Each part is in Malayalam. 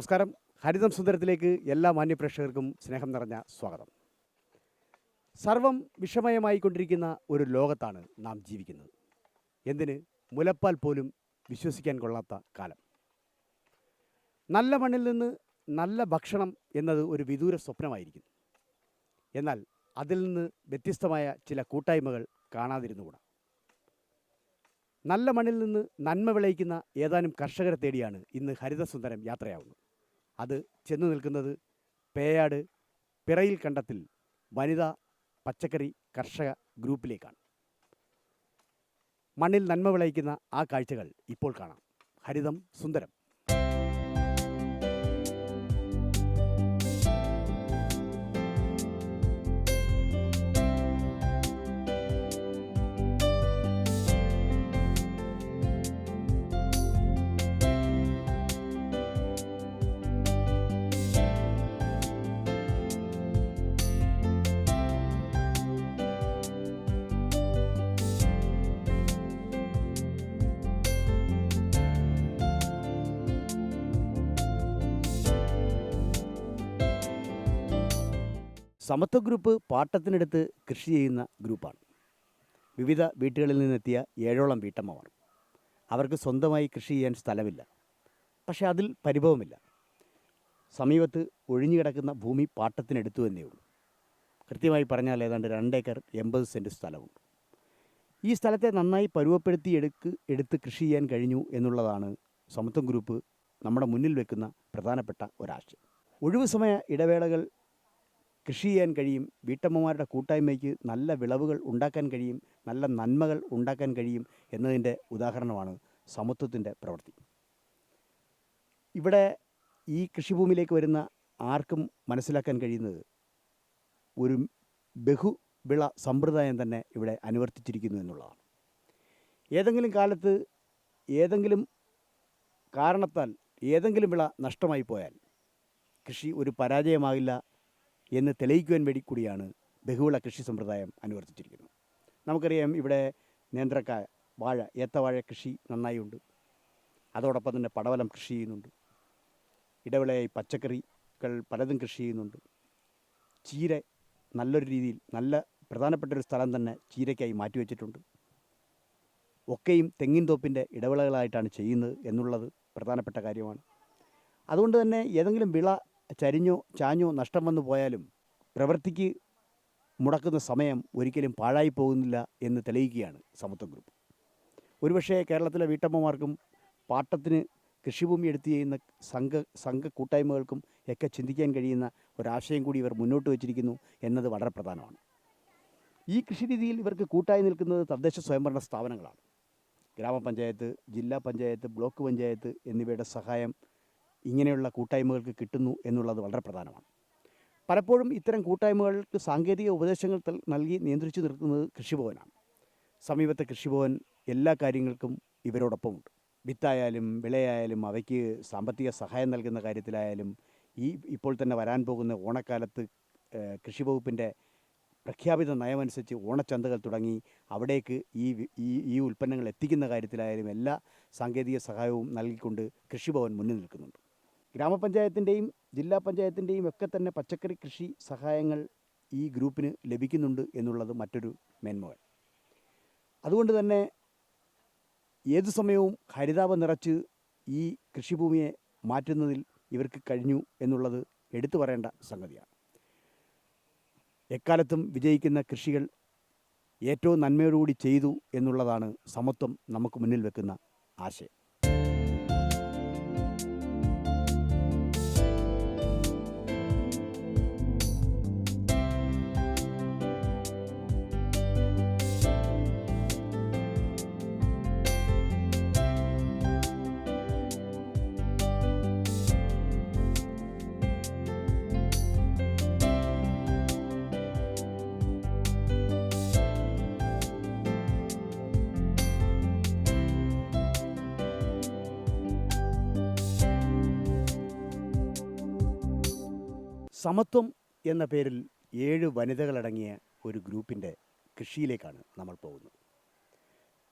നമസ്കാരം. ഹരിതം സുന്ദരത്തിലേക്ക് എല്ലാ മാന്യപ്രേക്ഷകർക്കും സ്നേഹം നിറഞ്ഞ സ്വാഗതം. സർവം വിഷമയമായിക്കൊണ്ടിരിക്കുന്ന ഒരു ലോകത്താണ് നാം ജീവിക്കുന്നത്. എന്തിന്? മുലപ്പാൽ പോലും വിശ്വസിക്കാൻ കൊള്ളാത്ത കാലം. നല്ല മണ്ണിൽ നിന്ന് നല്ല ഭക്ഷണം എന്നത് ഒരു വിദൂര സ്വപ്നമായിരിക്കും എന്നാൽ അതിൽ നിന്ന് വ്യത്യസ്തമായ ചില കൂട്ടായ്മകൾ കാണാതിരുന്നുകൂടാ നല്ല മണ്ണിൽ നിന്ന് നന്മ വിളയിക്കുന്ന ഏതാനും കർഷകരെ തേടിയാണ് ഇന്ന് ഹരിതസുന്ദരം യാത്രയാവുന്നത്. അത് ചെന്നു നിൽക്കുന്നത് പേയാട് പിറയിൽ കണ്ടത്തിൽ വനിതാ പച്ചക്കറി കർഷക ഗ്രൂപ്പിലേക്കാണ്. മണ്ണിൽ നന്മ വിളയിക്കുന്ന ആ കാഴ്ചകൾ ഇപ്പോൾ കാണാം. ഹരിതം സുന്ദരം. സമത്വ ഗ്രൂപ്പ് പാട്ടത്തിനെടുത്ത് കൃഷി ചെയ്യുന്ന ഗ്രൂപ്പാണ്. വിവിധ വീട്ടുകളിൽ നിന്നെത്തിയ ഏഴോളം വീട്ടമ്മമാർ. അവർക്ക് സ്വന്തമായി കൃഷി ചെയ്യാൻ സ്ഥലമില്ല. പക്ഷേ അതിൽ പരിഭവമില്ല. സമീപത്ത് ഒഴിഞ്ഞു കിടക്കുന്ന ഭൂമി പാട്ടത്തിനെടുത്തു എന്നേ ഉള്ളൂ. കൃത്യമായി പറഞ്ഞാൽ ഏതാണ്ട് രണ്ടേക്കർ എൺപത് സെന്റ് സ്ഥലമുണ്ട്. ഈ സ്ഥലത്തെ നന്നായി പരുവപ്പെടുത്തി എടുക്ക് എടുത്ത് കൃഷി ചെയ്യാൻ കഴിഞ്ഞു എന്നുള്ളതാണ് സമത്വം ഗ്രൂപ്പ് നമ്മുടെ മുന്നിൽ വെക്കുന്ന പ്രധാനപ്പെട്ട ഒരാശയം. ഒഴിവു സമയ ഇടവേളകൾ കൃഷി ചെയ്യാൻ കഴിയും. വീട്ടമ്മമാരുടെ കൂട്ടായ്മയ്ക്ക് നല്ല വിളവുകൾ ഉണ്ടാക്കാൻ കഴിയും. നല്ല നന്മകൾ ഉണ്ടാക്കാൻ കഴിയും എന്നതിന്റെ ഉദാഹരണമാണ് സമത്വത്തിന്റെ പ്രവൃത്തി. ഇവിടെ ഈ കൃഷിഭൂമിയിലേക്ക് വരുന്ന ആർക്കും മനസ്സിലാക്കാൻ കഴിയുന്നത് ഒരു ബഹുവിള സമ്പ്രദായം തന്നെ ഇവിടെ അനുവർത്തിച്ചിരിക്കുന്നു എന്നുള്ളതാണ്. ഏതെങ്കിലും കാലത്ത് ഏതെങ്കിലും കാരണത്താൽ ഏതെങ്കിലും വിള നഷ്ടമായി പോയാൽ കൃഷി ഒരു പരാജയമാകില്ല എന്ന് തെളിയിക്കുവാൻ വേണ്ടി കൂടിയാണ് ബഹുവിള കൃഷി സമ്പ്രദായം അനുവർത്തിച്ചിരിക്കുന്നത്. നമുക്കറിയാം ഇവിടെ നേന്ത്രക്കായ വാഴ ഏത്തവാഴ കൃഷി നന്നായി ഉണ്ട് അതോടൊപ്പം തന്നെ പടവലം കൃഷി ചെയ്യുന്നുണ്ട്. ഇടവിളയായി പച്ചക്കറികൾ പലതും കൃഷി ചെയ്യുന്നുണ്ട്. ചീര നല്ലൊരു രീതിയിൽ നല്ല പ്രധാനപ്പെട്ട ഒരു സ്ഥലം തന്നെ ചീരയ്ക്കായി മാറ്റിവെച്ചിട്ടുണ്ട്. ഒക്കെയും തെങ്ങിൻ തോപ്പിന്റെ ഇടവിളകളായിട്ടാണ് ചെയ്യുന്നത് എന്നുള്ളത് പ്രധാനപ്പെട്ട കാര്യമാണ്. അതുകൊണ്ട് തന്നെ ഏതെങ്കിലും വിള ചരിഞ്ഞോ ചാഞ്ഞോ നഷ്ടം വന്നു പോയാലും പ്രവൃത്തിക്ക് മുടക്കുന്ന സമയം ഒരിക്കലും പാഴായി പോകുന്നില്ല എന്ന് തെളിയിക്കുകയാണ് സമത്വം ഗ്രൂപ്പ് ഒരുപക്ഷെ കേരളത്തിലെ വീട്ടമ്മമാർക്കും പാട്ടത്തിന് കൃഷിഭൂമി എടുത്ത് ചെയ്യുന്ന സംഘ സംഘ കൂട്ടായ്മകൾക്കും ഒക്കെ ചിന്തിക്കാൻ കഴിയുന്ന ഒരാശയം കൂടി ഇവർ മുന്നോട്ട് വച്ചിരിക്കുന്നു എന്നത് വളരെ പ്രധാനമാണ്. ഈ കൃഷിരീതിയിൽ ഇവർക്ക് കൂട്ടായി നിൽക്കുന്നത് തദ്ദേശ സ്വയംഭരണ സ്ഥാപനങ്ങളാണ്. ഗ്രാമപഞ്ചായത്ത് ജില്ലാ പഞ്ചായത്ത് ബ്ലോക്ക് പഞ്ചായത്ത് എന്നിവയുടെ സഹായം ഇങ്ങനെയുള്ള കൂട്ടായ്മകൾക്ക് കിട്ടുന്നു എന്നുള്ളത് വളരെ പ്രധാനമാണ്. പലപ്പോഴും ഇത്തരം കൂട്ടായ്മകൾക്ക് സാങ്കേതിക ഉപദേശങ്ങൾ നൽകി നിയന്ത്രിച്ചു നിർത്തുന്നത് കൃഷിഭവനാണ്. സമീപത്തെ കൃഷിഭവൻ എല്ലാ കാര്യങ്ങൾക്കും ഇവരോടൊപ്പമുണ്ട്. വിത്തായാലും വിളയായാലും അവയ്ക്ക് സാമ്പത്തിക സഹായം നൽകുന്ന കാര്യത്തിലായാലും ഈ ഇപ്പോൾ തന്നെ വരാൻ പോകുന്ന ഓണക്കാലത്ത് കൃഷിവകുപ്പിന്റെ കൃഷി വകുപ്പിന്റെ പ്രഖ്യാപിത നയമനുസരിച്ച് ഓണച്ചന്തകൾ തുടങ്ങി അവിടേക്ക് ഈ ഈ ഉൽപ്പന്നങ്ങൾ എത്തിക്കുന്ന കാര്യത്തിലായാലും എല്ലാ സാങ്കേതിക സഹായവും നൽകിക്കൊണ്ട് കൃഷിഭവൻ മുന്നിൽ നിൽക്കുന്നുണ്ട്. ഗ്രാമപഞ്ചായത്തിന്റെയും ജില്ലാ പഞ്ചായത്തിന്റെയും ഒക്കെ തന്നെ പച്ചക്കറി കൃഷി സഹായങ്ങൾ ഈ ഗ്രൂപ്പിന് ലഭിക്കുന്നുണ്ട് എന്നുള്ളത് മറ്റൊരു മേന്മകൾ. അതുകൊണ്ട് തന്നെ ഏതു സമയവും ഹരിതാപം നിറച്ച് ഈ കൃഷിഭൂമിയെ മാറ്റുന്നതിൽ ഇവർക്ക് കഴിഞ്ഞു എന്നുള്ളത് എടുത്തു പറയേണ്ട സംഗതിയാണ്. എക്കാലത്തും വിജയിക്കുന്ന കൃഷികൾ ഏറ്റവും നന്മയോടുകൂടി ചെയ്തു എന്നുള്ളതാണ് സമത്വം നമുക്ക് മുന്നിൽ വെക്കുന്ന ആശയം. സമത്വം എന്ന പേരിൽ ഏഴ് വനിതകളടങ്ങിയ ഒരു ഗ്രൂപ്പിന്റെ കൃഷിയിലേക്കാണ് നമ്മൾ പോകുന്നത്.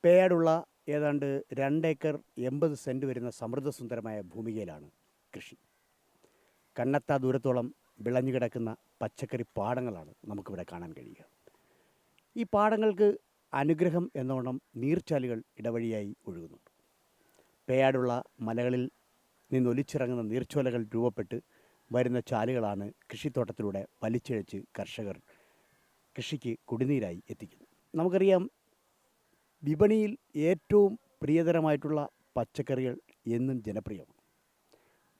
പേയാടുള്ള ഏതാണ്ട് രണ്ടേക്കർ എൺപത് സെന്റ് വരുന്ന സമൃദ്ധസുന്ദരമായ ഭൂമികയിലാണ് കൃഷി. കണ്ണെത്താ ദൂരത്തോളം വിളഞ്ഞു കിടക്കുന്ന പച്ചക്കറി പാടങ്ങളാണ് നമുക്കിവിടെ കാണാൻ കഴിയുക. ഈ പാടങ്ങൾക്ക് അനുഗ്രഹം എന്നോണം നീർച്ചാലുകൾ ഇടവഴിയായി ഒഴുകുന്നുണ്ട്. പേയാടുള്ള മലകളിൽ നിന്നൊലിച്ചിറങ്ങുന്ന നീർച്ചോലകൾ രൂപപ്പെട്ട് വരുന്ന ചാലുകളാണ് കൃഷിത്തോട്ടത്തിലൂടെ വലിച്ചിഴച്ച് കർഷകർ കൃഷിക്ക് കുടിനീരായി എത്തിക്കുന്നത്. നമുക്കറിയാം വിപണിയിൽ ഏറ്റവും പ്രിയതരമായിട്ടുള്ള പച്ചക്കറികൾ എന്നും ജനപ്രിയമാണ്.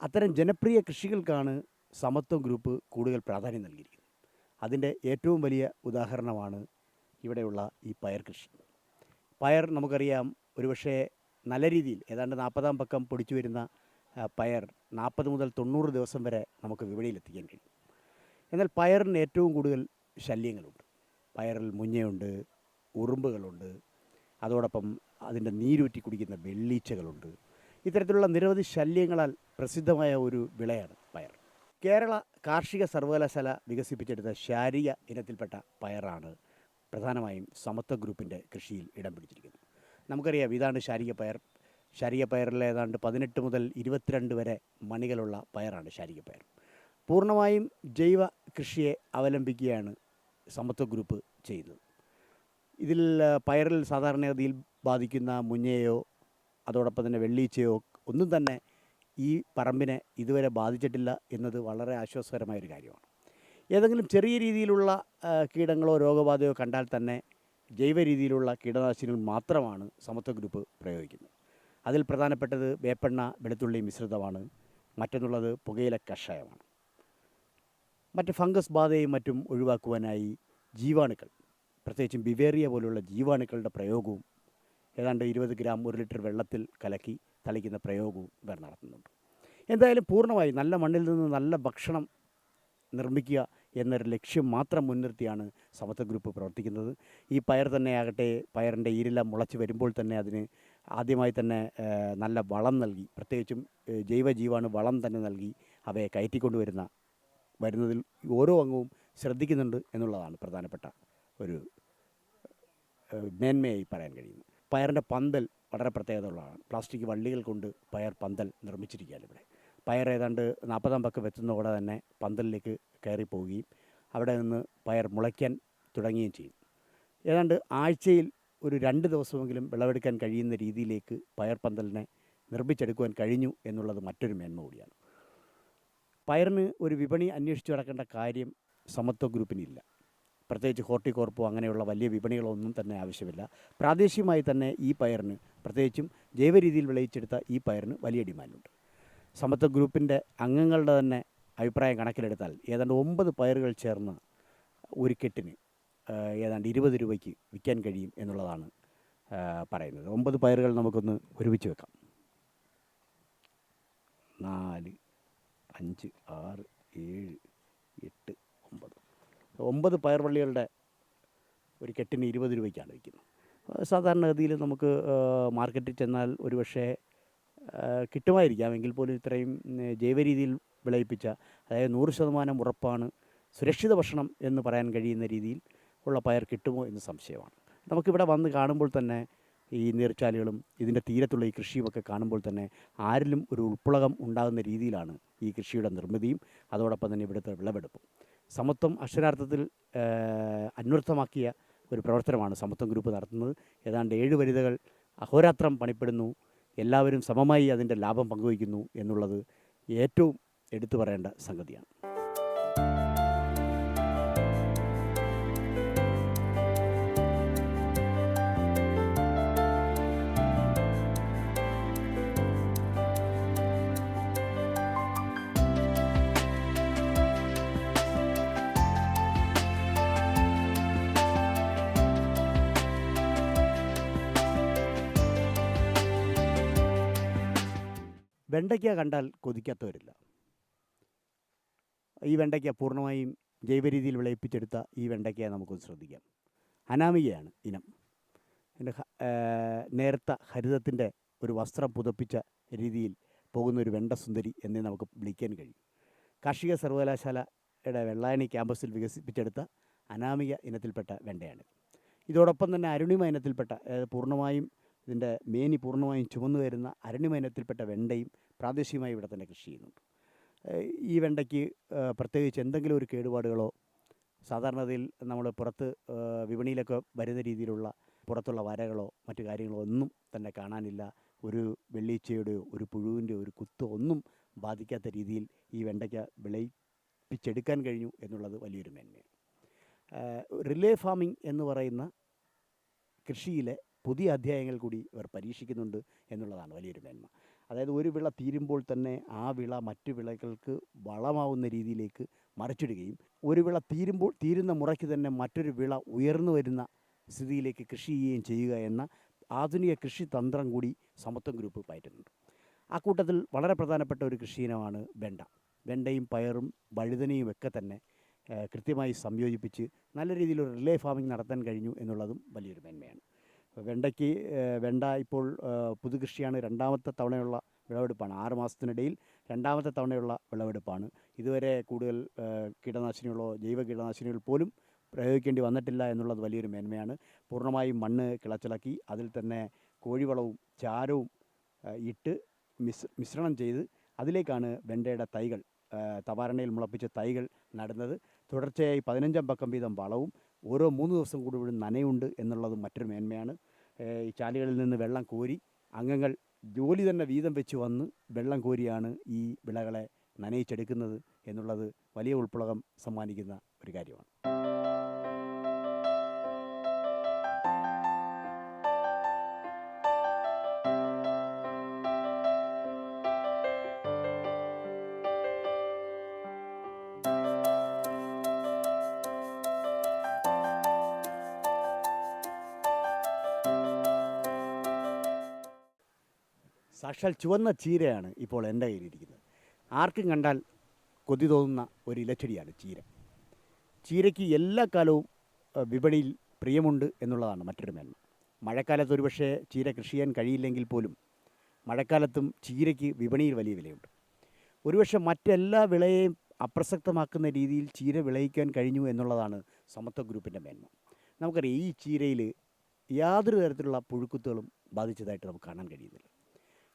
അത്തരം ജനപ്രിയ കൃഷികൾക്കാണ് സമത്വം ഗ്രൂപ്പ് കൂടുതൽ പ്രാധാന്യം നൽകിയിരിക്കുന്നത്. അതിന്റെ ഏറ്റവും വലിയ ഉദാഹരണമാണ് ഇവിടെയുള്ള ഈ പയർ കൃഷി. പയർ നമുക്കറിയാം ഒരുപക്ഷേ നല്ല രീതിയിൽ ഏതാണ്ട് നാൽപ്പതാം പക്കം പൊടിച്ചു വരുന്ന പയർ നാൽപ്പത് മുതൽ തൊണ്ണൂറ് ദിവസം വരെ നമുക്ക് വിപണിയിലെത്തിക്കാൻ കഴിയും. എന്നാൽ പയറിന് ഏറ്റവും കൂടുതൽ ശല്യങ്ങളുണ്ട്. പയറിൽ മുഞ്ഞയുണ്ട് ഉറുമ്പുകളുണ്ട് അതോടൊപ്പം അതിന്റെ നീരൂറ്റി കുടിക്കുന്ന വെള്ളീച്ചകളുണ്ട്. ഇത്തരത്തിലുള്ള നിരവധി ശല്യങ്ങളാൽ പ്രസിദ്ധമായ ഒരു വിളയാണ് പയർ. കേരള കാർഷിക സർവകലാശാല വികസിപ്പിച്ചെടുത്ത ശാരിക ഇനത്തിൽപ്പെട്ട പയറാണ് പ്രധാനമായും സമത്വ ഗ്രൂപ്പിന്റെ കൃഷിയിൽ ഇടം പിടിച്ചിരിക്കുന്നത്. നമുക്കറിയാം ഇതാണ് ശാരിക പയർ. ശാരിക പയറിൽ ഏതാണ്ട് പതിനെട്ട് മുതൽ ഇരുപത്തിരണ്ട് വരെ മണികളുള്ള പയറാണ് ശരിയ പയർ പൂർണമായും ജൈവ കൃഷിയെ അവലംബിക്കുകയാണ് സമത്വ ഗ്രൂപ്പ് ചെയ്യുന്നത്. ഇതിൽ പയറിൽ സാധാരണഗതിയിൽ ബാധിക്കുന്ന മുഞ്ഞയോ അതോടൊപ്പം തന്നെ വെള്ളീച്ചയോ ഒന്നും തന്നെ ഈ പറമ്പിനെ ഇതുവരെ ബാധിച്ചിട്ടില്ല എന്നത് വളരെ ആശ്വാസകരമായ ഒരു കാര്യമാണ്. ഏതെങ്കിലും ചെറിയ രീതിയിലുള്ള കീടങ്ങളോ രോഗബാധയോ കണ്ടാൽ തന്നെ ജൈവ രീതിയിലുള്ള കീടനാശിനികൾ മാത്രമാണ് സമത്വ ഗ്രൂപ്പ് പ്രയോഗിക്കുന്നത്. അതിൽ പ്രധാനപ്പെട്ടത് വേപ്പെണ്ണ വെളുത്തുള്ളി മിശ്രിതമാണ്. മറ്റൊന്നുള്ളത് പുകയില കഷായമാണ്. മറ്റ് ഫംഗസ് ബാധയും മറ്റും ഒഴിവാക്കുവാനായി ജീവാണുക്കൾ പ്രത്യേകിച്ചും ബിവേറിയ പോലുള്ള ജീവാണുക്കളുടെ പ്രയോഗവും ഏതാണ്ട് ഇരുപത് ഗ്രാം ഒരു ലിറ്റർ വെള്ളത്തിൽ കലക്കി തളിക്കുന്ന പ്രയോഗവും ഇവർ നടത്തുന്നുണ്ട്. എന്തായാലും പൂർണമായി നല്ല മണ്ണിൽ നിന്ന് നല്ല ഭക്ഷണം നിർമ്മിക്കുക എന്നൊരു ലക്ഷ്യം മാത്രം മുൻനിർത്തിയാണ് സമത്വ ഗ്രൂപ്പ് പ്രവർത്തിക്കുന്നത്. ഈ പയർ തന്നെ ആകട്ടെ പയറിന്റെ ഈരില മുളച്ച് വരുമ്പോൾ തന്നെ അതിന് ആദ്യമായി തന്നെ നല്ല വളം നൽകി. പ്രത്യേകിച്ചും ഏഹ്, ജൈവ ജീവാണു വളം തന്നെ നൽകി അവയെ കയറ്റിക്കൊണ്ടുവരുന്ന വരുന്നതിൽ ഓരോ അംഗവും ശ്രദ്ധിക്കുന്നുണ്ട് എന്നുള്ളതാണ് പ്രധാനപ്പെട്ട ഒരു മേന്മയായി പറയാൻ കഴിയുന്നത്. പയറിന്റെ പന്തൽ വളരെ പ്രത്യേകത ഉള്ളതാണ് പ്ലാസ്റ്റിക് വള്ളികൾ കൊണ്ട് പയർ പന്തൽ നിർമ്മിച്ചിരിക്കുകയാണ് ഇവിടെ. പയർ ഏതാണ്ട് നാൽപ്പതാം പക്കം എത്തുന്നതോടെ തന്നെ പന്തലിലേക്ക് കയറിപ്പോവുകയും അവിടെ നിന്ന് പയർ മുളയ്ക്കാൻ തുടങ്ങുകയും ചെയ്യും. ഏതാണ്ട് ആഴ്ചയിൽ ഒരു രണ്ട് ദിവസമെങ്കിലും വിളവെടുക്കാൻ കഴിയുന്ന രീതിയിലേക്ക് പയർ പന്തലിനെ നിർമ്മിച്ചെടുക്കുവാൻ കഴിഞ്ഞു എന്നുള്ളത് മറ്റൊരു മേന്മ കൂടിയാണ്. പയറിന് ഒരു വിപണി അന്വേഷിച്ചു നടക്കേണ്ട കാര്യം സമത്വ ഗ്രൂപ്പിനില്ല. പ്രത്യേകിച്ച് ഹോർട്ടികോർപ്പോ അങ്ങനെയുള്ള വലിയ വിപണികളൊന്നും തന്നെ ആവശ്യമില്ല. പ്രാദേശികമായി തന്നെ ഈ പയറിന് പ്രത്യേകിച്ചും ജൈവ രീതിയിൽ വിളയിച്ചെടുത്ത ഈ പയറിന് വലിയ ഡിമാൻഡുണ്ട്. സമത്വ ഗ്രൂപ്പിന്റെ അംഗങ്ങളുടെ തന്നെ അഭിപ്രായം കണക്കിലെടുത്താൽ ഏതാണ്ട് ഒമ്പത് പയറുകൾ ചേർന്ന് ഒരു കെട്ടിന് ഏതാണ്ട് ഇരുപത് രൂപയ്ക്ക് വിൽക്കാൻ കഴിയും എന്നുള്ളതാണ് പറയുന്നത്. ഒമ്പത് പയറുകൾ നമുക്കൊന്ന് ഒരുമിച്ച് വെക്കാം. നാല് അഞ്ച് ആറ് ഏഴ് എട്ട് ഒമ്പത്. ഒമ്പത് പയർവള്ളികളുടെ ഒരു കെട്ടിന് ഇരുപത് രൂപയ്ക്കാണ് വിൽക്കുന്നത്. സാധാരണഗതിയിൽ നമുക്ക് മാർക്കറ്റിൽ ചെന്നാൽ ഒരുപക്ഷെ പക്ഷേ കിട്ടുമായിരിക്കാം. എങ്കിൽ പോലും ഇത്രയും ജൈവ രീതിയിൽ വിളയിപ്പിച്ച അതായത് നൂറ് ശതമാനം ഉറപ്പാണ് സുരക്ഷിത ഭക്ഷണം എന്ന് പറയാൻ കഴിയുന്ന രീതിയിൽ ഉള്ള പയർ കിട്ടുമോ എന്ന് സംശയമാണ്. നമുക്കിവിടെ വന്ന് കാണുമ്പോൾ തന്നെ ഈ നീർച്ചാലുകളും ഇതിന്റെ തീരത്തുള്ള ഈ കൃഷിയുമൊക്കെ കാണുമ്പോൾ തന്നെ ആരിലും ഒരു ഉൾപ്പുളകം ഉണ്ടാകുന്ന രീതിയിലാണ് ഈ കൃഷിയുടെ നിർമ്മിതിയും അതോടൊപ്പം തന്നെ ഇവിടുത്തെ വിളവെടുപ്പും. സമത്വം അക്ഷരാർത്ഥത്തിൽ അന്വർത്ഥമാക്കിയ ഒരു പ്രവർത്തനമാണ് സമത്വം ഗ്രൂപ്പ് നടത്തുന്നത്. ഏതാണ്ട് ഏഴ് വനിതകൾ അഹോരാത്രം പണിപ്പെടുന്നു. എല്ലാവരും സമമായി അതിന്റെ ലാഭം പങ്കുവയ്ക്കുന്നു എന്നുള്ളത് ഏറ്റവും എടുത്തു പറയേണ്ട സംഗതിയാണ്. വെണ്ടയ്ക്ക കണ്ടാൽ കൊതിക്കാത്തവരില്ല. ഈ വെണ്ടയ്ക്ക പൂർണമായും ജൈവ രീതിയിൽ വിളയിപ്പിച്ചെടുത്ത ഈ വെണ്ടയ്ക്ക നമുക്കൊന്ന് ശ്രദ്ധിക്കാം. അനാമികയാണ് ഇനം. എന്റെ നേരത്തെ ഹരിതത്തിന്റെ ഒരു വസ്ത്രം പുതപ്പിച്ച രീതിയിൽ പോകുന്ന ഒരു വെണ്ട സുന്ദരി എന്നേ നമുക്ക് വിളിക്കാൻ കഴിയും. കാർഷിക സർവകലാശാലയുടെ വെള്ളായണി ക്യാമ്പസിൽ വികസിപ്പിച്ചെടുത്ത അനാമിക ഇനത്തിൽപ്പെട്ട വെണ്ടയാണിത് ഇതോടൊപ്പം തന്നെ അരുണിമ ഇനത്തിൽപ്പെട്ട പൂർണമായും ഇതിന്റെ മേനി പൂർണമായും ചുമന്നു വരുന്ന അരുണിമ ഇനത്തിൽപ്പെട്ട വെണ്ടയും പ്രാദേശികമായി ഇവിടെ തന്നെ കൃഷി ചെയ്യുന്നുണ്ട്. ഈ വെണ്ടയ്ക്ക് പ്രത്യേകിച്ച് എന്തെങ്കിലും ഒരു കേടുപാടുകളോ സാധാരണതയിൽ നമ്മൾ പുറത്ത് വിപണിയിലൊക്കെ വരുന്ന രീതിയിലുള്ള പുറത്തുള്ള വരകളോ മറ്റു കാര്യങ്ങളോ ഒന്നും തന്നെ കാണാനില്ല. ഒരു വെള്ളീച്ചയുടെയോ ഒരു പുഴുവിന്റെയോ ഒരു കുത്തോ ഒന്നും ബാധിക്കാത്ത രീതിയിൽ ഈ വെണ്ടയ്ക്ക വിളയിപ്പിച്ചെടുക്കാൻ കഴിഞ്ഞു എന്നുള്ളത് വലിയൊരു മേന്മയാണ്. റിലേ ഫാമിംഗ് എന്ന് പറയുന്ന കൃഷിയിലെ പുതിയ അധ്യായങ്ങൾ കൂടി ഇവർ പരീക്ഷിക്കുന്നുണ്ട് എന്നുള്ളതാണ് വലിയൊരു മേന്മ. അതായത് ഒരു വിള തീരുമ്പോൾ തന്നെ ആ വിള മറ്റു വിളകൾക്ക് വളമാവുന്ന രീതിയിലേക്ക് മറിച്ചിടുകയും ഒരു വിള തീരുമ്പോൾ തീരുന്ന മുറയ്ക്ക് തന്നെ മറ്റൊരു വിള ഉയർന്നു വരുന്ന സ്ഥിതിയിലേക്ക് കൃഷി ചെയ്യുകയും ചെയ്യുക എന്ന ആധുനിക കൃഷി തന്ത്രം കൂടി സമത്വം ഗ്രൂപ്പ് പയറ്റുന്നുണ്ട്. ആ കൂട്ടത്തിൽ വളരെ പ്രധാനപ്പെട്ട ഒരു കൃഷി ഇനമാണ് വെണ്ട. വെണ്ടയും പയറും വഴുതനയും ഒക്കെ തന്നെ കൃത്യമായി സംയോജിപ്പിച്ച് നല്ല രീതിയിൽ ഒരു റിലേ ഫാമിംഗ് നടത്താൻ കഴിഞ്ഞു എന്നുള്ളതും വലിയൊരു മേന്മയാണ്. വെണ്ടയ്ക്ക് വെണ്ട ഇപ്പോൾ പുതുകൃഷിയാണ് രണ്ടാമത്തെ തവണയുള്ള വിളവെടുപ്പാണ്. ആറ് മാസത്തിനിടയിൽ രണ്ടാമത്തെ തവണയുള്ള വിളവെടുപ്പാണ്. ഇതുവരെ കൂടുതൽ കീടനാശിനികളോ ജൈവ കീടനാശിനികൾ പോലും പ്രയോഗിക്കേണ്ടി വന്നിട്ടില്ല എന്നുള്ളത് വലിയൊരു മേന്മയാണ്. പൂർണമായും മണ്ണ് കിളച്ചിളക്കി അതിൽ തന്നെ കോഴിവളവും ചാരവും ഇട്ട് മിസ് മിശ്രണം ചെയ്ത് അതിലേക്കാണ് വെണ്ടയുടെ തൈകൾ തവാരണയിൽ മുളപ്പിച്ച തൈകൾ നടുന്നത്. തുടർച്ചയായി പതിനഞ്ചാം പക്കം വീതം വളവും ഓരോ മൂന്ന് ദിവസം കൂടുമ്പോഴും നനയുണ്ട് എന്നുള്ളത് മറ്റൊരു മേന്മയാണ്. ഈ ചാലുകളിൽ നിന്ന് വെള്ളം കോരി അംഗങ്ങൾ ജോലി തന്നെ വീതം വെച്ച് വന്ന് വെള്ളം കോരിയാണ് ഈ വിളകളെ നനയിച്ചെടുക്കുന്നത് എന്നുള്ളത് വലിയ ഉൾപ്പുളകം സമ്മാനിക്കുന്ന ഒരു കാര്യമാണ്. സാക്ഷാൽ ചുവന്ന ചീരയാണ് ഇപ്പോൾ എന്റെ കയ്യിലിരിക്കുന്നത്. ആർക്കും കണ്ടാൽ കൊതി തോന്നുന്ന ഒരു ഇലച്ചെടിയാണ് ചീര. ചീരയ്ക്ക് എല്ലാ കാലവും വിപണിയിൽ പ്രിയമുണ്ട് എന്നുള്ളതാണ് മറ്റൊരു മേന്മ. മഴക്കാലത്ത് ഒരുപക്ഷെ ചീര കൃഷി ചെയ്യാൻ കഴിയില്ലെങ്കിൽ പോലും മഴക്കാലത്തും ചീരയ്ക്ക് വിപണിയിൽ വലിയ വിലയുണ്ട്. ഒരുപക്ഷെ മറ്റെല്ലാ വിളയെയും അപ്രസക്തമാക്കുന്ന രീതിയിൽ ചീര വിളയിക്കാൻ കഴിഞ്ഞു എന്നുള്ളതാണ് സമത്വ ഗ്രൂപ്പിന്റെ മേന്മ. നമുക്കറിയാം ഈ ചീരയിൽ യാതൊരു തരത്തിലുള്ള പുഴുക്കുത്തുകളും ബാധിച്ചതായിട്ട് നമുക്ക് കാണാൻ കഴിയുന്നില്ല.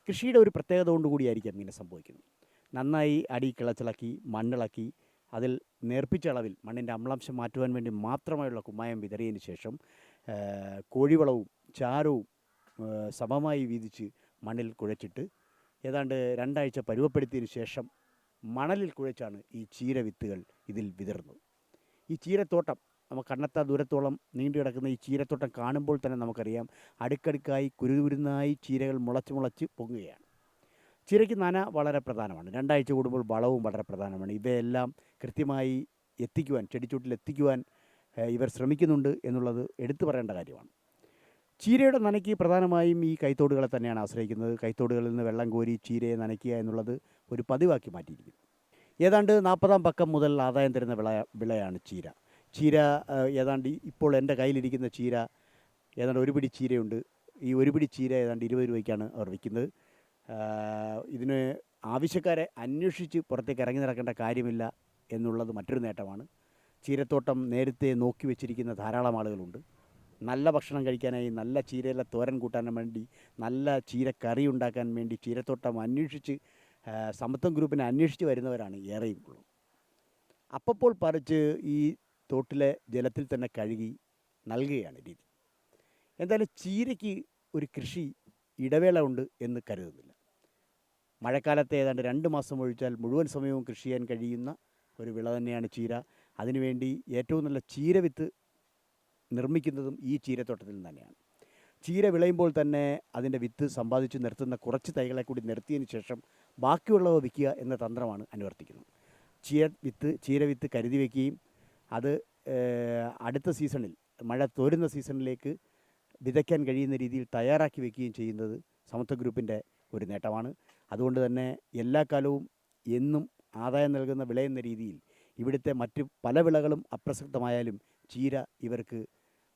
കൃഷിയുടെ ഒരു പ്രത്യേകത കൊണ്ടുകൂടിയായിരിക്കാം ഇങ്ങനെ സംഭവിക്കുന്നത്. നന്നായി അടി കിളച്ചിളക്കി മണ്ണിളക്കി അതിൽ നേർപ്പിച്ച അളവിൽ മണ്ണിന്റെ അമ്ലാംശം മാറ്റുവാൻ വേണ്ടി മാത്രമായുള്ള കുമ്മായം വിതറിയതിന് ശേഷം കോഴിവളവും ചാരവും സമമായി വീതിച്ച് മണ്ണിൽ കുഴച്ചിട്ട് ഏതാണ്ട് രണ്ടാഴ്ച പരുവപ്പെടുത്തിയതിന് ശേഷം മണലിൽ കുഴച്ചാണ് ഈ ചീര വിത്തുകൾ ഇതിൽ വിതറുന്നത്. ഈ ചീരത്തോട്ടം നമുക്ക് കണ്ണെത്താ ദൂരത്തോളം നീണ്ടു കിടക്കുന്ന ഈ ചീരത്തോട്ടം കാണുമ്പോൾ തന്നെ നമുക്കറിയാം. അടുക്കടുക്കായി കുരുകുരുന്നായി ചീരകൾ മുളച്ച് മുളച്ച് പൊങ്ങുകയാണ്. ചീരയ്ക്ക് നന വളരെ പ്രധാനമാണ്. രണ്ടാഴ്ച കൂടുമ്പോൾ വളവും വളരെ പ്രധാനമാണ്. ഇവയെല്ലാം കൃത്യമായി എത്തിക്കുവാൻ ചെടിച്ചൂട്ടിൽ എത്തിക്കുവാൻ ഇവർ ശ്രമിക്കുന്നുണ്ട് എന്നുള്ളത് എടുത്തു പറയേണ്ട കാര്യമാണ്. ചീരയുടെ നനയ്ക്ക് പ്രധാനമായും ഈ കൈത്തോടുകളെ തന്നെയാണ് ആശ്രയിക്കുന്നത്. കൈത്തോടുകളിൽ നിന്ന് വെള്ളം കോരി ചീരയെ നനയ്ക്കുക എന്നുള്ളത് ഒരു പതിവാക്കി മാറ്റിയിരിക്കുന്നു. ഏതാണ്ട് നാൽപ്പതാം പക്കം മുതൽ ആദായം തരുന്ന വിള വിളയാണ് ചീര. ചീര ഏതാണ്ട് ഇപ്പോൾ എന്റെ കയ്യിലിരിക്കുന്ന ചീര ഏതാണ്ട് ഒരു പിടി ചീരയുണ്ട്. ഈ ഒരു പിടി ചീര ഏതാണ്ട് ഇരുപത് രൂപയ്ക്കാണ് അവർ വിൽക്കുന്നത്. ഇതിന് ആവശ്യക്കാരെ അന്വേഷിച്ച് പുറത്തേക്ക് ഇറങ്ങി നടക്കേണ്ട കാര്യമില്ല എന്നുള്ളത് മറ്റൊരു നേട്ടമാണ്. ചീരത്തോട്ടം നേരത്തെ നോക്കി വെച്ചിരിക്കുന്ന ധാരാളം ആളുകളുണ്ട്. നല്ല ഭക്ഷണം കഴിക്കാനായി നല്ല ചീരയിലെ തോരൻ കൂട്ടാനും വേണ്ടി നല്ല ചീരക്കറി ഉണ്ടാക്കാൻ വേണ്ടി ചീരത്തോട്ടം അന്വേഷിച്ച് സമത്വം ഗ്രൂപ്പിനെ അന്വേഷിച്ച് വരുന്നവരാണ് ഏറെയും ഉള്ളത്. അപ്പോൾ പറിച്ച് ഈ തോട്ടിലെ ജലത്തിൽ തന്നെ കഴുകി നൽകുകയാണ് രീതി. എന്തായാലും ചീരയ്ക്ക് ഒരു കൃഷി ഇടവേള ഉണ്ട് എന്ന് കരുതുന്നില്ല. മഴക്കാലത്തെ ഏതാണ്ട് രണ്ട് മാസം ഒഴിച്ചാൽ മുഴുവൻ സമയവും കൃഷി ചെയ്യാൻ കഴിയുന്ന ഒരു വിള തന്നെയാണ് ചീര. അതിനുവേണ്ടി ഏറ്റവും നല്ല ചീര വിത്ത് നിർമ്മിക്കുന്നതും ഈ ചീരത്തോട്ടത്തിൽ നിന്ന് തന്നെയാണ്. ചീര വിളയുമ്പോൾ തന്നെ അതിന്റെ വിത്ത് സമ്പാദിച്ച് നിർത്തുന്ന കുറച്ച് തൈകളെ കൂടി നിർത്തിയതിന് ശേഷം ബാക്കിയുള്ളവ വിൽക്കുക എന്ന തന്ത്രമാണ് അനുവർത്തിക്കുന്നത്. ചീര വിത്ത് ചീര വിത്ത് കരുതി വയ്ക്കുകയും അത് അടുത്ത സീസണിൽ മഴ തോരുന്ന സീസണിലേക്ക് വിതയ്ക്കാൻ കഴിയുന്ന രീതിയിൽ തയ്യാറാക്കി വെക്കുകയും ചെയ്യുന്നത് സമത്വ ഗ്രൂപ്പിന്റെ ഒരു നേട്ടമാണ്. അതുകൊണ്ട് തന്നെ എല്ലാ കാലവും എന്നും ആദായം നൽകുന്ന വിള എന്ന രീതിയിൽ ഇവിടുത്തെ മറ്റ് പല വിളകളും അപ്രസക്തമായാലും ചീര ഇവർക്ക്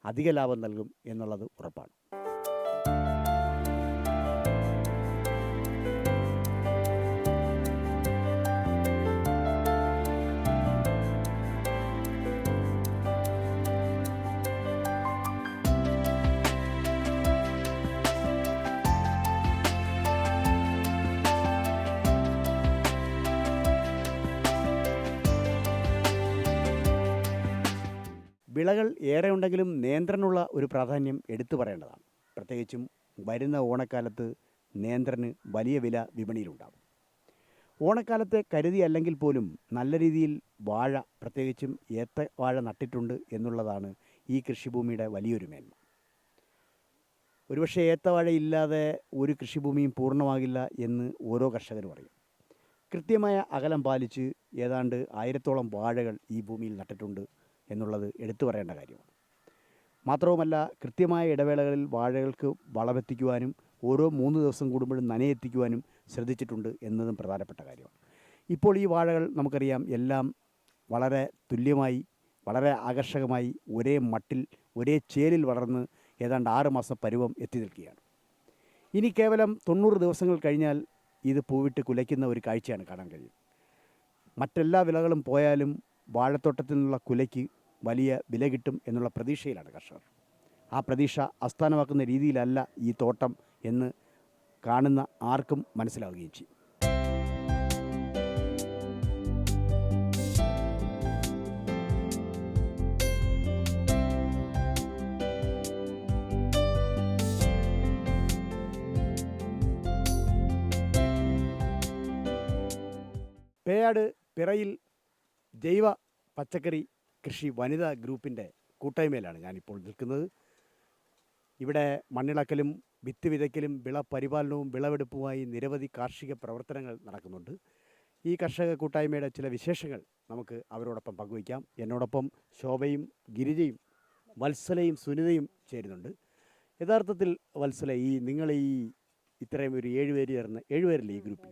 അധിക ലാഭം നൽകും എന്നുള്ളത് ഉറപ്പാണ്. വിളകൾ ഏറെ ഉണ്ടെങ്കിലും നിയന്ത്രണമുള്ള ഒരു പ്രാധാന്യം എടുത്തു പറയേണ്ടതാണ്. പ്രത്യേകിച്ചും വരുന്ന ഓണക്കാലത്ത് നിയന്ത്രന് വലിയ വില വിപണിയിലുണ്ടാകും ഓണക്കാലത്തെ കരുതി അല്ലെങ്കിൽ പോലും നല്ല രീതിയിൽ വാഴ പ്രത്യേകിച്ചും ഏത്ത വാഴ നട്ടിട്ടുണ്ട് എന്നുള്ളതാണ് ഈ കൃഷിഭൂമിയുടെ വലിയൊരു മേന്മ. ഒരുപക്ഷെ ഏത്തവാഴ ഇല്ലാതെ ഒരു കൃഷിഭൂമിയും പൂർണമാകില്ല എന്ന് ഓരോ കർഷകരും അറിയും. കൃത്യമായ അകലം പാലിച്ച് ഏതാണ്ട് ആയിരത്തോളം വാഴകൾ ഈ ഭൂമിയിൽ നട്ടിട്ടുണ്ട്. എന്നുള്ളത് എടുത്തു പറയേണ്ട കാര്യമാണ്. മാത്രവുമല്ല കൃത്യമായ ഇടവേളകളിൽ വാഴകൾക്ക് വളമെത്തിക്കുവാനും ഓരോ മൂന്ന് ദിവസം കൂടുമ്പോഴും നനയെത്തിക്കുവാനും ശ്രദ്ധിച്ചിട്ടുണ്ട് എന്നതും പ്രധാനപ്പെട്ട കാര്യമാണ്. ഇപ്പോൾ ഈ വാഴകൾ നമുക്കറിയാം എല്ലാം വളരെ തുല്യമായി വളരെ ആകർഷകമായി ഒരേ മട്ടിൽ ഒരേ ചേലിൽ വളർന്ന് ഏതാണ്ട് ആറ് മാസം പരുവം എത്തി നിൽക്കുകയാണ്. ഇനി കേവലം തൊണ്ണൂറ് ദിവസങ്ങൾ കഴിഞ്ഞാൽ ഇത് പൂവിട്ട് കുലയ്ക്കുന്ന ഒരു കാഴ്ചയാണ് കാണാൻ കഴിയും മറ്റെല്ലാ വിളകളും പോയാലും വാഴത്തോട്ടത്തിൽ നിന്നുള്ള കുലയ്ക്ക് വലിയ വില കിട്ടും എന്നുള്ള പ്രതീക്ഷയിലാണ് കർഷകർ. ആ പ്രതീക്ഷ അസ്ഥാനമാക്കുന്ന രീതിയിലല്ല ഈ തോട്ടം എന്ന് കാണുന്ന ആർക്കും മനസ്സിലാവുകയും ചെയ്യും. പേയാട് പിറയിൽ ജൈവ പച്ചക്കറി കൃഷി വനിതാ ഗ്രൂപ്പിന്റെ കൂട്ടായ്മയിലാണ് ഞാനിപ്പോൾ നിൽക്കുന്നത്. ഇവിടെ മണ്ണിളക്കലും വിത്ത് വിതയ്ക്കലും വിള പരിപാലനവും വിളവെടുപ്പുമായി നിരവധി കാർഷിക പ്രവർത്തനങ്ങൾ നടക്കുന്നുണ്ട്. ഈ കർഷക കൂട്ടായ്മയുടെ ചില വിശേഷങ്ങൾ നമുക്ക് അവരോടൊപ്പം പങ്കുവയ്ക്കാം. എന്നോടൊപ്പം ശോഭയും ഗിരിജയും വത്സലയും സുനിതയും ചേരുന്നുണ്ട്. യഥാർത്ഥത്തിൽ വത്സല ഈ നിങ്ങൾ ഈ ഇത്രയും ഒരു ഏഴുപേര് ചേർന്ന് ഏഴുപേരല്ലേ ഈ ഗ്രൂപ്പിൽ?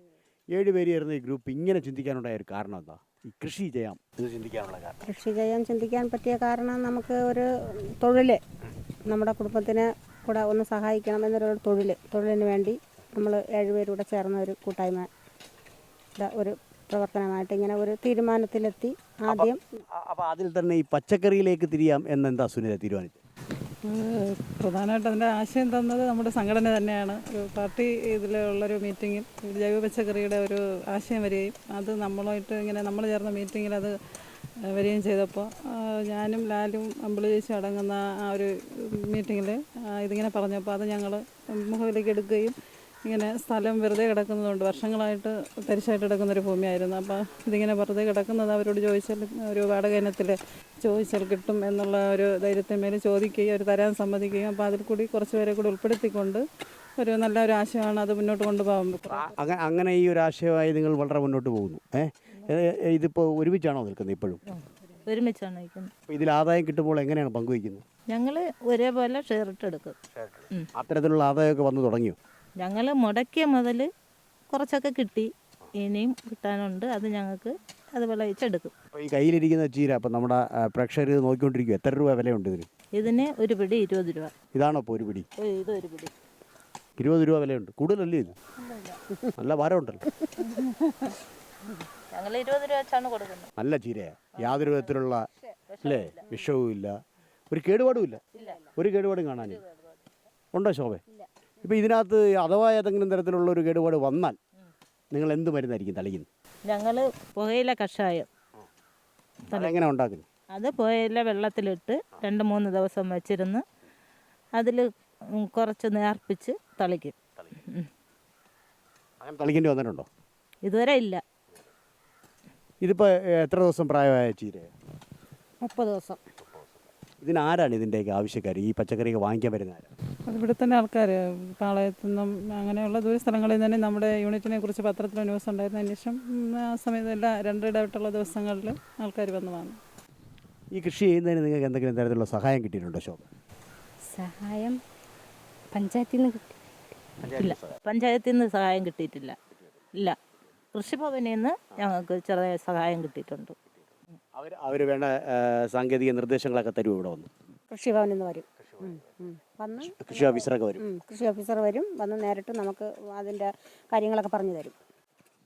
ഏഴുപേര് ചേർന്ന ഈ ഗ്രൂപ്പ് ഇങ്ങനെ ചിന്തിക്കാനുണ്ടായ ഒരു കാരണം എന്താ? കൃഷി ചെയ്യാം. ഇത് ചിന്തിക്കാനുള്ള കാരണം. കൃഷി ചെയ്യാൻ ചിന്തിക്കാൻ പറ്റിയ കാരണം നമുക്ക് ഒരു തൊഴിൽ നമ്മുടെ കുടുംബത്തിന് കൂടെ ഒന്ന് സഹായിക്കണം എന്നൊരു തൊഴിൽ തൊഴിലിന് വേണ്ടി നമ്മൾ ഏഴുപേരൂടെ ചേർന്ന ഒരു കൂട്ടായ്മ. ഒരു പ്രവർത്തനമായിട്ട് ഇങ്ങനെ ഒരു തീരുമാനത്തിലെത്തി ആദ്യം അപ്പോൾ അതിൽ തന്നെ ഈ പച്ചക്കറിയിലേക്ക് തിരിയാം എന്നെന്താ സുനിത തീരുമാനിച്ചത്? പ്രധാനമായിട്ട് അതിന്റെ ആശയം തന്നത് നമ്മുടെ സംഘടന തന്നെയാണ്. ഒരു പാർട്ടി ഇതിലുള്ളൊരു മീറ്റിങ്ങിൽ ജൈവ പച്ചക്കറിയുടെ ഒരു ആശയം വരികയും അത് നമ്മളുമായിട്ട് ഇങ്ങനെ നമ്മൾ ചേർന്ന മീറ്റിങ്ങിൽ അത് വരികയും ചെയ്തപ്പോൾ ഞാനും ലാലും അമ്പിളി ചേച്ചി അടങ്ങുന്ന ആ ഒരു മീറ്റിങ്ങിൽ ഇതിങ്ങനെ പറഞ്ഞപ്പോൾ അത് ഞങ്ങൾ മുഖവിലേക്ക് എടുക്കുകയും ഇങ്ങനെ സ്ഥലം വെറുതെ കിടക്കുന്നതുകൊണ്ട് വർഷങ്ങളായിട്ട് തരിശായിട്ട് കിടക്കുന്നൊരു ഭൂമിയായിരുന്നു. അപ്പോൾ ഇതിങ്ങനെ വെറുതെ കിടക്കുന്നത് അവരോട് ചോദിച്ചാൽ ഒരു വാടക ഇനത്തിൽ ചോദിച്ചാൽ കിട്ടും എന്നുള്ള ഒരു ധൈര്യത്തിന്മേൽ ചോദിക്കുകയും അവർ തരാൻ സമ്മതിക്കുകയും അപ്പോൾ അതിൽ കൂടി കുറച്ച് പേരെ കൂടി ഉൾപ്പെടുത്തിക്കൊണ്ട് ഒരു നല്ല ഒരു ആശയമാണ് അത് മുന്നോട്ട് കൊണ്ടുപോകാൻ അങ്ങനെ അങ്ങനെ ഈ ഒരു ആശയമായി നിങ്ങൾ വളരെ മുന്നോട്ട് പോകുന്നു. ഏഹ് ഇതിപ്പോൾ ഒരുമിച്ചാണോ നിൽക്കുന്നത് ഇപ്പോഴും? ഒരുമിച്ചാണ് നിൽക്കുന്നത്. ഇതിൽ ആദായം കിട്ടുമ്പോൾ എങ്ങനെയാണ് പങ്കുവയ്ക്കുന്നത്? ഞങ്ങൾ ഒരേപോലെ ഷെയർ ഇട്ട് എടുക്കും. ഉം. അത്തരത്തിലുള്ള ആദായമൊക്കെ വന്നു തുടങ്ങിയോ? ഞങ്ങൾ മുടക്കിയ മുതൽ കുറച്ചൊക്കെ കിട്ടി. ഇനിയും കിട്ടാനുണ്ട്. അത് ഞങ്ങൾക്ക് അത് വിളയിച്ചെടുക്കും ഈ കയ്യിലിരിക്കുന്ന ചീര അപ്പം നമ്മുടെ പ്രേക്ഷകർ നോക്കിക്കൊണ്ടിരിക്കും എത്ര രൂപ വിലയുണ്ട് ഇതിന്? ഇതിന് ഒരു പിടി ഇരുപത് രൂപ. ഇതാണോ ഇപ്പോൾ ഒരു പിടി? ഇത് ഒരു പിടി. ഇരുപത് രൂപ വിലയുണ്ട്. കൂടുതലല്ലേ ഇത്? നല്ല ഭാരമുണ്ടല്ലോ. ഞങ്ങൾ ഇരുപത് രൂപ വെച്ചാണ് കൊടുക്കുന്നത്. നല്ല ചീരയാ. യാതൊരു വിധത്തിലുള്ള അല്ലേ? വിഷവും ഇല്ല ഒരു കേടുപാടും ഇല്ല ഒരു കേടുപാടും കാണാനില്ല. ഉണ്ടോ ശോഭ? ഇപ്പം ഇതിനകത്ത് അഥവാ ഏതെങ്കിലും തരത്തിലുള്ള ഒരു കേടുപാട് വന്നാൽ നിങ്ങൾ എന്ത് മരുന്നായിരിക്കും തളിക്കുന്നത്? ഞങ്ങൾ പുകയില കഷായം എങ്ങനെ ഉണ്ടാക്കുന്നു അത് പുകയില വെള്ളത്തിലിട്ട് രണ്ട് മൂന്ന് ദിവസം വെച്ചിരുന്ന് അതിൽ കുറച്ച് നേർപ്പിച്ച് തളിക്കും. അങ്ങനെ തളിക്കേണ്ടി വന്നിട്ടുണ്ടോ? ഇതുവരെ ഇല്ല. ഇതിപ്പോൾ എത്ര ദിവസം പ്രായമായ ചീര? മുപ്പത് ദിവസം. ഇതിനാരാണ് ഇതിന്റെയൊക്കെ ആവശ്യക്കാർ ഈ പച്ചക്കറിയൊക്കെ വാങ്ങിക്കാൻ വരുന്ന ആരാണ്? ഇവിടെ തന്നെ ആൾക്കാർ പാളയത്തു നിന്നും അങ്ങനെയുള്ള ദൂര സ്ഥലങ്ങളിൽ തന്നെ നമ്മുടെ യൂണിറ്റിനെ കുറിച്ച് പത്രത്തിൽ ന്യൂസ് ഉണ്ടായിരുന്നതിന് ശേഷം ആ സമയത്ത് എല്ലാ രണ്ടിടവിട്ടുള്ള ദിവസങ്ങളിൽ ആൾക്കാർ വന്ന് വാങ്ങും ഈ കൃഷി ചെയ്യുന്നതിന് നിങ്ങൾക്ക് എന്തെങ്കിലും തരത്തിലുള്ള സഹായം കിട്ടിയിട്ടുണ്ടോ ശോഭ സഹായം പഞ്ചായത്തിൽ നിന്ന് കിട്ടി ഇല്ല. പഞ്ചായത്തിൽ നിന്ന് സഹായം കിട്ടിയിട്ടില്ല. ഇല്ല. കൃഷിഭവനിൽ നിന്ന് ഞങ്ങൾക്ക് ചെറിയ സഹായം കിട്ടിയിട്ടുണ്ട്. അവർ അവർ വേണ്ട സാങ്കേതിക നിർദ്ദേശങ്ങളൊക്കെ തരും ഇവിടെ വന്ന്? കൃഷിഭവനിൽ നിന്ന് വരും. വന്ന് കൃഷി ഓഫീസറൊക്കെ വരും. കൃഷി ഓഫീസർ വരും. വന്ന് നേരിട്ട് നമുക്ക് അതിന്റെ കാര്യങ്ങളൊക്കെ പറഞ്ഞു തരും.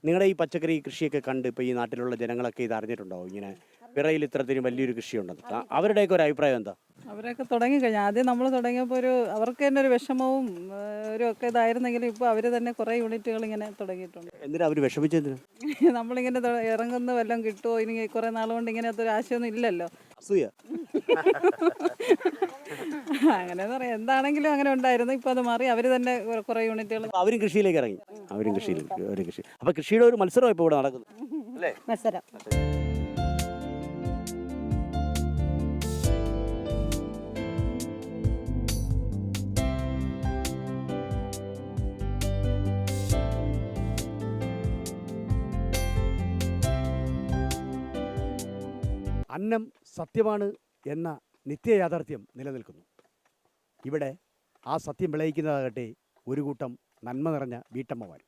നിങ്ങളുടെ ഈ പച്ചക്കറി കൃഷിയൊക്കെ കണ്ട് ഇപ്പോൾ ഈ നാട്ടിലുള്ള ജനങ്ങളൊക്കെ ഇത് അറിഞ്ഞിട്ടുണ്ടാവും ഇങ്ങനെ പിറയിൽ ഇത്രത്തിനും വലിയൊരു കൃഷിയുണ്ടെന്ന്. അവരുടെയൊക്കെ ഒരു അഭിപ്രായം എന്താ? അവരൊക്കെ തുടങ്ങിക്കഴിഞ്ഞു. ആദ്യം നമ്മൾ തുടങ്ങിയപ്പോൾ ഒരു അവർക്ക് തന്നെ ഒരു വിഷമവും ഒരു ഒക്കെ ഇതായിരുന്നെങ്കിലും ഇപ്പോൾ അവർ തന്നെ കുറേ യൂണിറ്റുകൾ ഇങ്ങനെ തുടങ്ങിയിട്ടുണ്ട്. എന്തിനാ അവർ വിഷമിച്ചത് നമ്മളിങ്ങനെ ഇറങ്ങുന്ന വല്ലതും കിട്ടുമോ ഇനി കുറേ നാൾ കൊണ്ട് ഇങ്ങനത്തെ ഒരു ആശയമൊന്നും ഇല്ലല്ലോ. അസൂയ. അങ്ങനെയെന്ന് പറയാം. എന്താണെങ്കിലും അങ്ങനെ ഉണ്ടായിരുന്നു. ഇപ്പോൾ അത് മാറി അവർ തന്നെ കുറെ- കുറേ യൂണിറ്റുകൾ അവരും കൃഷിയിലേക്ക് ഇറങ്ങി. അവരും കൃഷിയിലേക്ക് അവരും കൃഷി. അപ്പോൾ കൃഷിയുടെ ഒരു മത്സരം ഇപ്പോൾ ഇവിടെ നടക്കുന്നു. അല്ലേ? മത്സരം. അന്നം സത്യമാണ് എന്ന നിത്യയാഥാർത്ഥ്യം നിലനിൽക്കുന്നു. ഇവിടെ ആ സത്യം വിളയിക്കുന്നതാകട്ടെ ഒരു കൂട്ടം നന്മ നിറഞ്ഞ വീട്ടമ്മമാർ.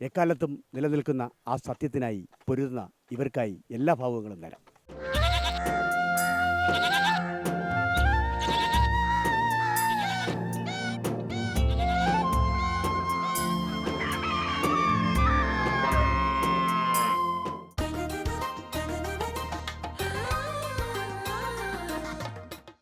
എക്കാലത്തും നിലനിൽക്കുന്ന ആ സത്യത്തിനായി പൊരുതുന്ന ഇവർക്കായി എല്ലാ ഭാവങ്ങളും നേരം